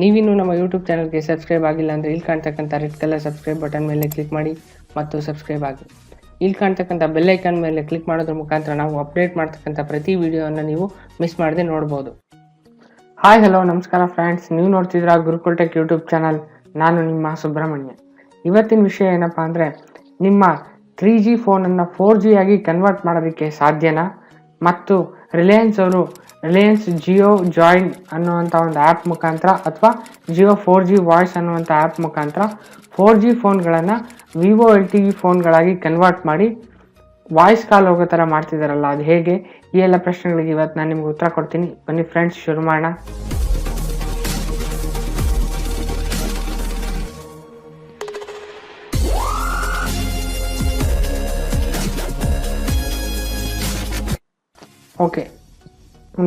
ನೀವಿನ್ನೂ ನಮ್ಮ ಯೂಟ್ಯೂಬ್ ಚಾನಲ್ಗೆ ಸಬ್ಸ್ಕ್ರೈಬ್ ಆಗಿಲ್ಲ ಅಂದರೆ ಇಲ್ಲಿ ಕಾಣ್ತಕ್ಕಂಥ ರೆಡ್ ಕಲರ್ ಸಬ್ಸ್ಕ್ರೈಬ್ ಬಟನ್ ಮೇಲೆ ಕ್ಲಿಕ್ ಮಾಡಿ ಮತ್ತು ಸಬ್ಸ್ಕ್ರೈಬ್ ಆಗಿ. ಇಲ್ಲಿ ಕಾಣ್ತಕ್ಕಂಥ ಬೆಲ್ ಐಕಾನ್ ಮೇಲೆ ಕ್ಲಿಕ್ ಮಾಡೋದ್ರ ಮುಖಾಂತರ ನಾವು ಅಪ್ಡೇಟ್ ಮಾಡ್ತಕ್ಕಂಥ ಪ್ರತಿ ವಿಡಿಯೋವನ್ನು ನೀವು ಮಿಸ್ ಮಾಡದೆ ನೋಡ್ಬೋದು. ಹಾಯ್ ಹಲೋ ನಮಸ್ಕಾರ ಫ್ರೆಂಡ್ಸ್ ನೀವು ನೋಡ್ತಿದ್ದೀರಾ ಗುರುಕುಲ್ ಟೆಕ್ ಯೂಟ್ಯೂಬ್ ಚಾನಲ್ ನಾನು ನಿಮ್ಮ ಸುಬ್ರಹ್ಮಣ್ಯ. ಇವತ್ತಿನ ವಿಷಯ ಏನಪ್ಪ ಅಂದರೆ ನಿಮ್ಮ ತ್ರೀ ಜಿ ಫೋನನ್ನು ಫೋರ್ ಜಿ ಆಗಿ ಕನ್ವರ್ಟ್ ಮಾಡೋದಕ್ಕೆ ಸಾಧ್ಯನಾ? ಮತ್ತು ರಿಲಯನ್ಸ್ ಅವರು ರಿಲಯನ್ಸ್ ಜಿಯೋ ಜಾಯಿನ್ ಅನ್ನುವಂಥ ಒಂದು ಆ್ಯಪ್ ಮುಖಾಂತರ ಅಥವಾ ಜಿಯೋ ಫೋರ್ ಜಿ ವಾಯ್ಸ್ ಅನ್ನುವಂಥ ಆ್ಯಪ್ ಮುಖಾಂತರ four G ಫೋನ್ಗಳನ್ನು V O L T V ಫೋನ್ಗಳಾಗಿ convert ಮಾಡಿ ವಾಯ್ಸ್ ಕಾಲ್ ಹೋಗೋ ಥರ ಮಾಡ್ತಿದ್ದಾರಲ್ಲ ಅದು ಹೇಗೆ? ಈ ಎಲ್ಲ ಪ್ರಶ್ನೆಗಳಿಗೆ ಇವತ್ತು ನಾನು ನಿಮ್ಗೆ ಉತ್ತರ ಕೊಡ್ತೀನಿ. ಬನ್ನಿ ಫ್ರೆಂಡ್ಸ್ ಶುರು ಮಾಡೋಣ. ಓಕೆ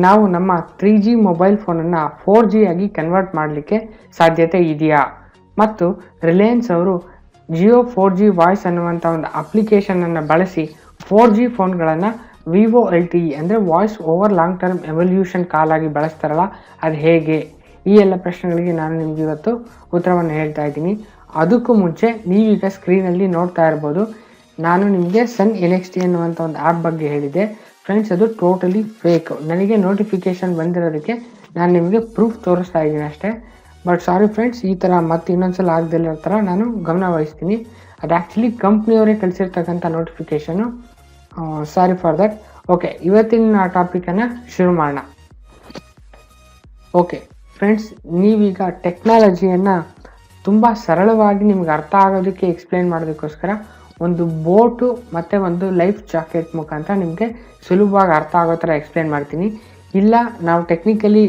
ನಾವು ನಮ್ಮ ತ್ರೀ ಜಿ ಮೊಬೈಲ್ ಫೋನನ್ನು ಫೋರ್ ಜಿ ಆಗಿ ಕನ್ವರ್ಟ್ ಮಾಡಲಿಕ್ಕೆ ಸಾಧ್ಯತೆ ಇದೆಯಾ? ಮತ್ತು ರಿಲಯನ್ಸ್ ಅವರು ಜಿಯೋ ಫೋರ್ ಜಿ ವಾಯ್ಸ್ ಅನ್ನುವಂಥ ಒಂದು ಅಪ್ಲಿಕೇಶನನ್ನು ಬಳಸಿ four G ಫೋನ್ಗಳನ್ನು V O L T E ಅಂದರೆ voice over long term evolution call ಆಗಿ ಬಳಸ್ತಾರಲ್ಲ, ಅದು ಹೇಗೆ? ಈ ಎಲ್ಲ ಪ್ರಶ್ನೆಗಳಿಗೆ ನಾನು ನಿಮ್ಗೆ ಇವತ್ತು ಉತ್ತರವನ್ನು ಹೇಳ್ತಾ ಇದ್ದೀನಿ. ಅದಕ್ಕೂ ಮುಂಚೆ ನೀವೀಗ ಸ್ಕ್ರೀನಲ್ಲಿ ನೋಡ್ತಾ ಇರ್ಬೋದು. ನಾನು ನಿಮಗೆ ಸನ್ ಎನ್ ಎಕ್ಸ್ ಟಿ ಅನ್ನುವಂಥ ಒಂದು ಆ್ಯಪ್ ಬಗ್ಗೆ ಹೇಳಿದೆ ಫ್ರೆಂಡ್ಸ್ ಅದು ಟೋಟಲಿ ಫೇಕ್ ನನಗೆ ನೋಟಿಫಿಕೇಶನ್ ಬಂದಿರೋದಕ್ಕೆ ನಾನು ನಿಮಗೆ ಪ್ರೂಫ್ ತೋರಿಸ್ತಾ ಇದ್ದೀನಿ ಅಷ್ಟೇ. ಬಟ್ ಸಾರಿ ಫ್ರೆಂಡ್ಸ್ ಈ ಥರ ಮತ್ತೆ ಇನ್ನೊಂದ್ಸಲ ಆಗದೆಲ್ಲ ಥರ ನಾನು ಗಮನ ವಹಿಸ್ತೀನಿ. ಅದು ಆ್ಯಕ್ಚುಲಿ ಕಂಪ್ನಿಯವರೇ ಕಳಿಸಿರ್ತಕ್ಕಂಥ notification sorry for that okay ಇವತ್ತಿನ ಟಾಪಿಕನ್ನು ಶುರು ಮಾಡೋಣ. ಓಕೆ ಫ್ರೆಂಡ್ಸ್ ನೀವೀಗ ಟೆಕ್ನಾಲಜಿಯನ್ನು ತುಂಬ ಸರಳವಾಗಿ ನಿಮ್ಗೆ ಅರ್ಥ ಆಗೋದಕ್ಕೆ ಎಕ್ಸ್ಪ್ಲೇನ್ ಮಾಡೋದಕ್ಕೋಸ್ಕರ ಒಂದು ಬೋಟು ಮತ್ತು ಒಂದು ಲೈಫ್ ಜಾಕೆಟ್ ಮುಖಾಂತರ ನಿಮಗೆ ಸುಲಭವಾಗಿ ಅರ್ಥ ಆಗೋ ಥರ ಎಕ್ಸ್ಪ್ಲೇನ್ ಮಾಡ್ತೀನಿ. ಇಲ್ಲ, ನಾವು ಟೆಕ್ನಿಕಲಿ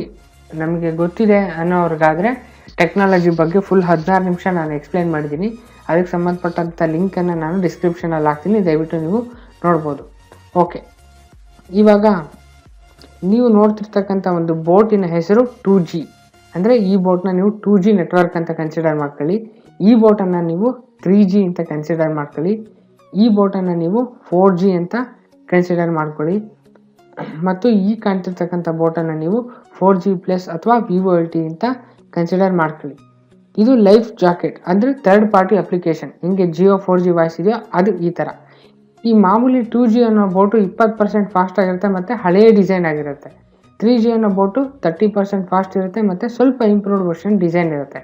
ನಮಗೆ ಗೊತ್ತಿದೆ ಅನ್ನೋರಿಗಾದರೆ ಟೆಕ್ನಾಲಜಿ ಬಗ್ಗೆ ಫುಲ್ ಹದಿನಾರು ನಿಮಿಷ ನಾನು ಎಕ್ಸ್ಪ್ಲೇನ್ ಮಾಡಿದ್ದೀನಿ. ಅದಕ್ಕೆ ಸಂಬಂಧಪಟ್ಟಂಥ ಲಿಂಕನ್ನು ನಾನು ಡಿಸ್ಕ್ರಿಪ್ಷನಲ್ಲಿ ಹಾಕ್ತೀನಿ. ದಯವಿಟ್ಟು ನೀವು ನೋಡ್ಬೋದು. ಓಕೆ ಇವಾಗ ನೀವು ನೋಡ್ತಿರ್ತಕ್ಕಂಥ ಒಂದು ಬೋಟಿನ ಹೆಸರು ಟೂ ಜಿ ಅಂದರೆ ಈ ಬೋಟ್ನ ನೀವು ಟೂ ಜಿ ನೆಟ್ವರ್ಕ್ ಅಂತ ಕನ್ಸಿಡರ್ ಮಾಡ್ಕೊಳ್ಳಿ. ಈ ಬೋಟನ್ನು ನೀವು ತ್ರೀ ಜಿ ಅಂತ ಕನ್ಸಿಡರ್ ಮಾಡ್ಕೊಳ್ಳಿ. ಈ ಬೋಟನ್ನು ನೀವು ಫೋರ್ ಜಿ ಅಂತ ಕನ್ಸಿಡರ್ ಮಾಡ್ಕೊಳ್ಳಿ. ಮತ್ತು ಈ ಕಾಣ್ತಿರ್ತಕ್ಕಂಥ ಬೋಟನ್ನು ನೀವು ಫೋರ್ ಜಿ ಪ್ಲಸ್ ಅಥವಾ ವಿವೋ ಎಲ್ ಟಿ ಅಂತ ಕನ್ಸಿಡರ್ ಮಾಡ್ಕೊಳ್ಳಿ. ಇದು ಲೈಫ್ ಜಾಕೆಟ್ ಅಂದರೆ ಥರ್ಡ್ ಪಾರ್ಟಿ ಅಪ್ಲಿಕೇಶನ್ ಹಿಂಗೆ ಜಿಯೋ ಫೋರ್ ಜಿ ವಾಯ್ಸ್ ಇದೆಯೋ ಅದು ಈ ಥರ ಈ ಮಾಮೂಲಿ ಟೂ ಜಿ ಅನ್ನೋ ಬೋಟು ಇಪ್ಪತ್ತು ಪರ್ಸೆಂಟ್ ಫಾಸ್ಟ್ ಆಗಿರುತ್ತೆ ಮತ್ತು ಹಳೆಯ ಡಿಸೈನ್ ಆಗಿರುತ್ತೆ. ತ್ರೀ ಜಿ ಅನ್ನೋ ಬೋಟು ತರ್ಟಿ ಪರ್ಸೆಂಟ್ ಫಾಸ್ಟ್ ಇರುತ್ತೆ ಮತ್ತು ಸ್ವಲ್ಪ ಇಂಪ್ರೂವ್ಡ್ ವರ್ಷನ್ ಡಿಸೈನ್ ಇರುತ್ತೆ.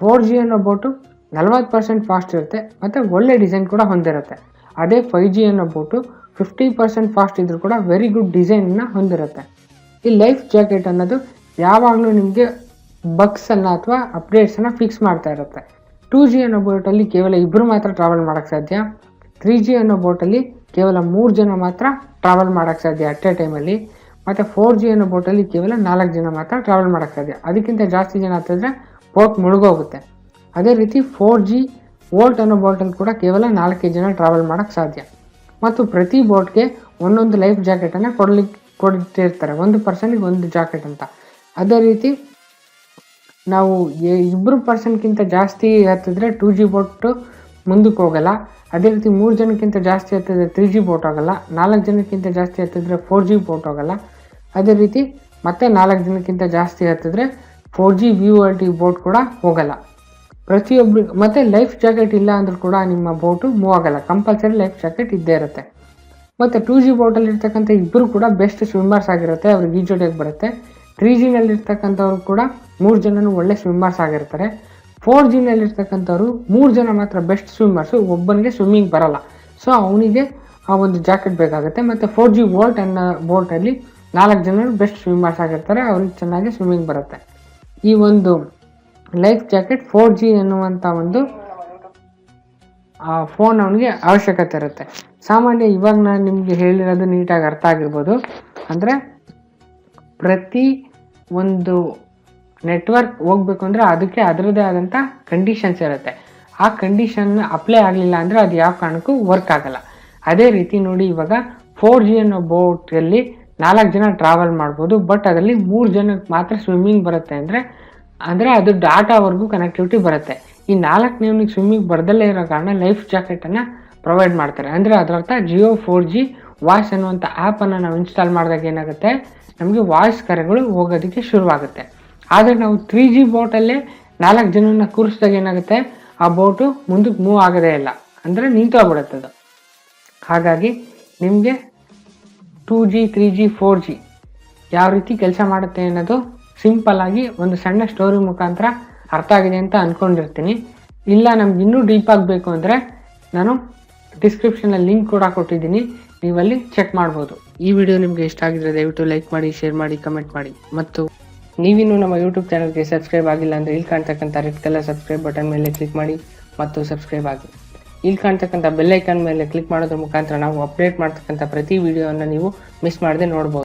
ಫೋರ್ ಜಿ ಅನ್ನೋ ಬೋಟು ನಲ್ವತ್ತು ಪರ್ಸೆಂಟ್ ಫಾಸ್ಟ್ ಇರುತ್ತೆ, ಮತ್ತು ಒಳ್ಳೆ ಡಿಸೈನ್ ಕೂಡ ಹೊಂದಿರುತ್ತೆ. ಅದೇ ಫೈವ್ ಜಿ ಅನ್ನೋ ಬೋಟು ಫಿಫ್ಟಿ ಪರ್ಸೆಂಟ್ ಫಾಸ್ಟ್ ಇದ್ರೂ ಕೂಡ ವೆರಿ ಗುಡ್ ಡಿಸೈನನ್ನ ಹೊಂದಿರುತ್ತೆ. ಈ ಲೈಫ್ ಜಾಕೆಟ್ ಅನ್ನೋದು ಯಾವಾಗಲೂ ನಿಮಗೆ ಬಗ್ಸನ್ನು ಅಥವಾ ಅಪ್ಡೇಟ್ಸನ್ನು ಫಿಕ್ಸ್ ಮಾಡ್ತಾ ಇರುತ್ತೆ. ಟೂ ಜಿ ಅನ್ನೋ ಬೋಟಲ್ಲಿ ಕೇವಲ ಇಬ್ಬರು ಮಾತ್ರ ಟ್ರಾವೆಲ್ ಮಾಡೋಕ್ಕೆ ಸಾಧ್ಯ. ತ್ರೀ ಜಿ ಅನ್ನೋ ಬೋಟಲ್ಲಿ ಕೇವಲ ಮೂರು ಜನ ಮಾತ್ರ ಟ್ರಾವೆಲ್ ಮಾಡೋಕ್ಕೆ ಸಾಧ್ಯ ಅಟ್ ಎ ಟೈಮಲ್ಲಿ ಮತ್ತು ಫೋರ್ ಜಿ ಅನ್ನೋ ಬೋಟಲ್ಲಿ ಕೇವಲ ನಾಲ್ಕು ಜನ ಮಾತ್ರ ಟ್ರಾವೆಲ್ ಮಾಡೋಕ್ಕೆ ಸಾಧ್ಯ. ಅದಕ್ಕಿಂತ ಜಾಸ್ತಿ ಜನ ಹತ್ತಿದ್ರೆ ಬೋಟ್ ಮುಳುಗೋಗುತ್ತೆ. ಅದೇ ರೀತಿ ಫೋರ್ ಜಿ ವೋಲ್ಟ್ ಅನ್ನೋ ಬೋಟಲ್ಲಿ ಕೂಡ ಕೇವಲ ನಾಲ್ಕೈದು ಜನ ಟ್ರಾವೆಲ್ ಮಾಡೋಕ್ಕೆ ಸಾಧ್ಯ. ಮತ್ತು ಪ್ರತಿ ಬೋಟ್ಗೆ ಒಂದೊಂದು ಲೈಫ್ ಜಾಕೆಟನ್ನು ಕೊಡಲಿಕ್ಕೆ ಕೊಡ್ತಿರ್ತಾರೆ. ಒಂದು ಪರ್ಸನ್ಗೆ ಒಂದು ಜಾಕೆಟ್ ಅಂತ. ಅದೇ ರೀತಿ ನಾವು ಇಬ್ಬರು ಪರ್ಸನ್ಗಿಂತ ಜಾಸ್ತಿ ಹತ್ತಿದ್ರೆ ಟೂ ಜಿ ಬೋಟು ಮುಂದಕ್ಕೆ ಹೋಗಲ್ಲ. ಅದೇ ರೀತಿ ಮೂರು ಜನಕ್ಕಿಂತ ಜಾಸ್ತಿ ಹತ್ತಿದ್ರೆ ತ್ರೀ ಜಿ ಬೋಟ್ ಹೋಗಲ್ಲ. ನಾಲ್ಕು ಜನಕ್ಕಿಂತ ಜಾಸ್ತಿ ಹತ್ತಿದ್ರೆ ಫೋರ್ ಜಿ ಬೋಟ್ ಹೋಗಲ್ಲ. ಅದೇ ರೀತಿ ಮತ್ತೆ ನಾಲ್ಕು ಜನಕ್ಕಿಂತ ಜಾಸ್ತಿ ಹತ್ತಿದ್ರೆ four G V R T boat ಕೂಡ ಹೋಗಲ್ಲ. ಪ್ರತಿಯೊಬ್ಬರು ಮತ್ತು ಲೈಫ್ ಜಾಕೆಟ್ ಇಲ್ಲ ಅಂದರೂ ಕೂಡ ನಿಮ್ಮ ಬೋಟು ಮೂವ್ ಆಗಲ್ಲ. ಕಂಪಲ್ಸರಿ ಲೈಫ್ ಜಾಕೆಟ್ ಇದ್ದೇ ಇರುತ್ತೆ. ಮತ್ತು ಟೂ ಜಿ ಬೋಟಲ್ಲಿ ಇರ್ತಕ್ಕಂಥ ಇಬ್ಬರು ಕೂಡ ಬೆಸ್ಟ್ ಸ್ವಿಮ್ಮರ್ಸ್ ಆಗಿರುತ್ತೆ ಅವ್ರಿಗೆ ಈಜೋಡಿಯಾಗಿ ಬರುತ್ತೆ. ತ್ರೀ ಜಿನಲ್ಲಿರ್ತಕ್ಕಂಥವ್ರು ಕೂಡ ಮೂರು ಜನನು ಒಳ್ಳೆ ಸ್ವಿಮ್ಮರ್ಸ್ ಆಗಿರ್ತಾರೆ. ಫೋರ್ ಜಿನಲ್ಲಿರ್ತಕ್ಕಂಥವ್ರು ಮೂರು ಜನ ಮಾತ್ರ ಬೆಸ್ಟ್ ಸ್ವಿಮ್ಮರ್ಸು ಒಬ್ಬನಿಗೆ ಸ್ವಿಮ್ಮಿಂಗ್ ಬರಲ್ಲ. ಸೊ ಅವನಿಗೆ ಆ ಒಂದು ಜಾಕೆಟ್ ಬೇಕಾಗುತ್ತೆ. ಮತ್ತು ಫೋರ್ ಜಿ ವೋಲ್ಟ್ ಅನ್ನೋ ಬೋಟಲ್ಲಿ ನಾಲ್ಕು ಜನರು ಬೆಸ್ಟ್ ಸ್ವಿಮ್ಮರ್ಸ್ ಆಗಿರ್ತಾರೆ, ಅವ್ರಿಗೆ ಚೆನ್ನಾಗಿ ಸ್ವಿಮ್ಮಿಂಗ್ ಬರುತ್ತೆ. ಈ ಒಂದು ಲೈಫ್ ಜಾಕೆಟ್ ಫೋರ್ ಜಿ ಎನ್ನುವಂಥ ಒಂದು ಫೋನ್ ಅವನಿಗೆ ಅವಶ್ಯಕತೆ ಇರುತ್ತೆ. ಸಾಮಾನ್ಯ ಇವಾಗ ನಾನು ನಿಮಗೆ ಹೇಳಿರೋದು ನೀಟಾಗಿ ಅರ್ಥ ಆಗಿರ್ಬೋದು. ಅಂದರೆ ಪ್ರತಿ ಒಂದು ನೆಟ್ವರ್ಕ್ ಹೋಗ್ಬೇಕು ಅಂದರೆ ಅದಕ್ಕೆ ಅದರದ್ದೇ ಆದಂಥ ಕಂಡೀಷನ್ಸ್ ಇರುತ್ತೆ. ಆ ಕಂಡೀಷನ್ ಅಪ್ಲೈ ಆಗಲಿಲ್ಲ ಅಂದರೆ ಅದು ಯಾವ ಕಾರಣಕ್ಕೂ ವರ್ಕ್ ಆಗಲ್ಲ. ಅದೇ ರೀತಿ ನೋಡಿ ಇವಾಗ ಫೋರ್ ಜಿ ಅನ್ನೋ ಬೋಟಲ್ಲಿ ನಾಲ್ಕು ಜನ ಟ್ರಾವೆಲ್ ಮಾಡ್ಬೋದು ಬಟ್ ಅದರಲ್ಲಿ ಮೂರು ಜನಕ್ಕೆ ಮಾತ್ರ ಸ್ವಿಮ್ಮಿಂಗ್ ಬರುತ್ತೆ ಅಂದರೆ ಅಂದರೆ ಅದು ಡಾಟಾವರೆಗೂ ಕನೆಕ್ಟಿವಿಟಿ ಬರುತ್ತೆ. ಈ ನಾಲ್ಕು ನಾಲ್ಕನೇವನಿಗೆ ಸ್ವಿಮ್ಮಿಂಗ್ ಬರದಲ್ಲೇ ಇರೋ ಕಾರಣ ಲೈಫ್ ಜಾಕೆಟನ್ನು ಪ್ರೊವೈಡ್ ಮಾಡ್ತಾರೆ. ಅಂದರೆ ಅದರರ್ಥ ಜಿಯೋ ಫೋರ್ ಜಿ ವಾಯ್ಸ್ ಅನ್ನುವಂಥ ಆ್ಯಪನ್ನು ನಾವು ಇನ್ಸ್ಟಾಲ್ ಮಾಡಿದಾಗ ಏನಾಗುತ್ತೆ? ನಮಗೆ ವಾಯ್ಸ್ ಕರೆಗಳು ಹೋಗೋದಕ್ಕೆ ಶುರುವಾಗುತ್ತೆ. ಆದರೆ ನಾವು ತ್ರೀ ಜಿ ಬೋಟಲ್ಲೇ ನಾಲ್ಕು ಜನನ ಕೂರಿಸಿದಾಗ ಏನಾಗುತ್ತೆ? ಆ ಬೋಟು ಮುಂದಕ್ಕೆ ಮೂವ್ ಆಗೋದೇ ಇಲ್ಲ. ಅಂದರೆ ನಿಂತೋಗ್ಬಿಡುತ್ತೆ ಅದು. ಹಾಗಾಗಿ ನಿಮಗೆ two G three G four G ಯಾವ ರೀತಿ ಕೆಲಸ ಮಾಡುತ್ತೆ ಅನ್ನೋದು ಸಿಂಪಲ್ ಆಗಿ ಒಂದು ಸಣ್ಣ ಸ್ಟೋರಿ ಮುಖಾಂತರ ಅರ್ಥ ಆಗಿದೆ ಅಂತ ಅಂದ್ಕೊಂಡಿರ್ತೀನಿ ಇಲ್ಲ, ನಮ್ಗೆ ಇನ್ನೂ ಡೀಪ್ ಆಗಬೇಕು ಅಂದರೆ ನಾನು ಡಿಸ್ಕ್ರಿಪ್ಷನಲ್ಲಿ ಲಿಂಕ್ ಕೂಡ ಕೊಟ್ಟಿದ್ದೀನಿ. ನೀವಲ್ಲಿ ಚೆಕ್ ಮಾಡ್ಬೋದು. ಈ ವಿಡಿಯೋ ನಿಮಗೆ ಇಷ್ಟ ಆಗಿದ್ರೆ ದಯವಿಟ್ಟು ಲೈಕ್ ಮಾಡಿ ಶೇರ್ ಮಾಡಿ ಕಮೆಂಟ್ ಮಾಡಿ. ಮತ್ತು ನೀವಿನ್ನೂ ನಮ್ಮ ಯೂಟ್ಯೂಬ್ ಚಾನಲ್ಗೆ ಸಬ್ಸ್ಕ್ರೈಬ್ ಆಗಿಲ್ಲ ಅಂದರೆ ಇಲ್ಲಿ ಕಾಣ್ತಕ್ಕಂಥ ರೆಡ್ ಕಲರ್ ಸಬ್ಸ್ಕ್ರೈಬ್ ಬಟನ್ ಮೇಲೆ ಕ್ಲಿಕ್ ಮಾಡಿ ಮತ್ತು ಸಬ್ಸ್ಕ್ರೈಬ್ ಆಗಿ. ಇಲ್ಲಿ ಕಾಣ್ತಕ್ಕಂಥ ಬೆಲ್ಲೈಕನ್ ಮೇಲೆ ಕ್ಲಿಕ್ ಮಾಡೋದ್ರ ಮುಖಾಂತರ ನಾವು ಅಪ್ಡೇಟ್ ಮಾಡ್ತಕ್ಕಂಥ ಪ್ರತಿ ವಿಡಿಯೋವನ್ನು ನೀವು ಮಿಸ್ ಮಾಡದೆ ನೋಡ್ಬೋದು.